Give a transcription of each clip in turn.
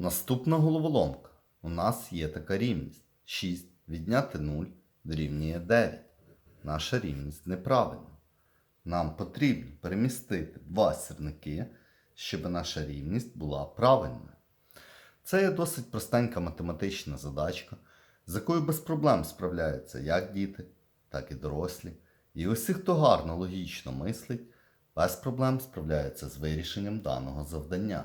Наступна головоломка. У нас є така рівність. 6 відняти 0 дорівнює 9. Наша рівність неправильна. Нам потрібно перемістити два сірники, щоб наша рівність була правильною. Це є досить простенька математична задачка, з якою без проблем справляються як діти, так і дорослі. І усі, хто гарно логічно мислить, без проблем справляються з вирішенням даного завдання.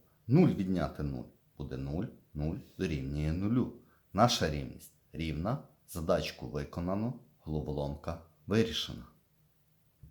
0 відняти 0 буде 0, 0 дорівнює 0. Наша рівність рівна, задачку виконано, головоломка вирішена.